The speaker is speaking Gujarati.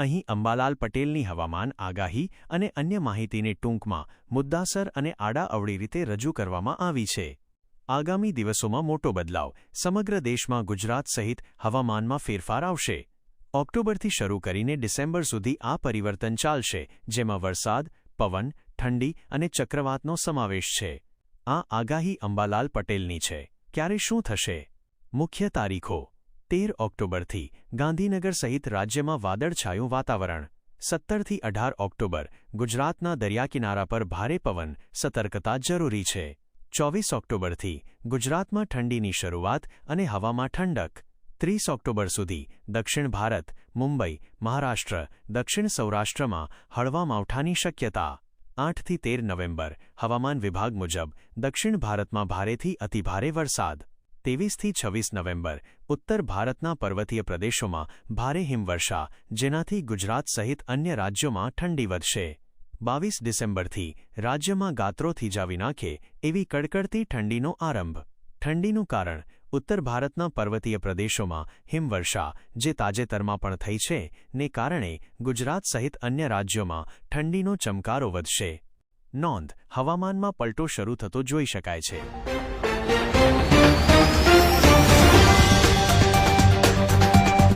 અહીં અંબાલાલ પટેલની હવામાન આગાહી અને અન્ય માહિતીને ટૂંકમાં મુદ્દાસર અને આડાઅવળી રીતે રજૂ કરવામાં આવી છે. આગામી દિવસોમાં મોટો બદલાવ સમગ્ર દેશમાં ગુજરાત સહિત હવામાનમાં ફેરફાર આવશે. ઓક્ટોબરથી શરૂ કરીને ડિસેમ્બર સુધી આ પરિવર્તન ચાલશે, જેમાં વરસાદ, પવન, ઠંડી અને ચક્રવાતનો સમાવેશ છે. આ આગાહી અંબાલાલ પટેલની છે. ક્યારે શું થશે? મુખ્ય તારીખો તેર ઓક્ટોબરથી ગાંધીનગર સહિત રાજ્યમાં વાદળછાયું વાતાવરણ. સત્તરથી અઢાર ઓક્ટોબર, ગુજરાતના દરિયાકિનારા પર ભારે પવન, સતર્કતા જરૂરી છે. ચોવીસ ઓક્ટોબરથી ગુજરાતમાં ઠંડીની શરૂઆત અને હવામાં ઠંડક. ત્રીસ ઓક્ટોબર સુધી દક્ષિણ ભારત, મુંબઈ, મહારાષ્ટ્ર, દક્ષિણ સૌરાષ્ટ્રમાં હળવા માવઠાની શક્યતા. આઠથી તેર નવેમ્બર, હવામાન વિભાગ મુજબ દક્ષિણ ભારતમાં ભારેથી અતિભારે વરસાદ. ત્રેવીસથી છવ્વીસ નવેમ્બર, ઉત્તર ભારતના પર્વતીય પ્રદેશોમાં ભારે હિમવર્ષા, જેનાથી ગુજરાત સહિત અન્ય રાજ્યોમાં ઠંડી વધશે. બાવીસ ડિસેમ્બરથી રાજ્યમાં ગાત્રો થીજાવી નાખે એવી કડકડતી ઠંડીનો આરંભ. ઠંડીનું કારણ, ઉત્તર ભારતના પર્વતીય પ્રદેશોમાં હિમવર્ષા, જે તાજેતરમાં પણ થઈ છે, ને કારણે ગુજરાત સહિત અન્ય રાજ્યોમાં ઠંડીનો ચમકારો વધશે. નોંધ, હવામાનમાં પલટો શરૂ થતો જોઈ શકાય છે.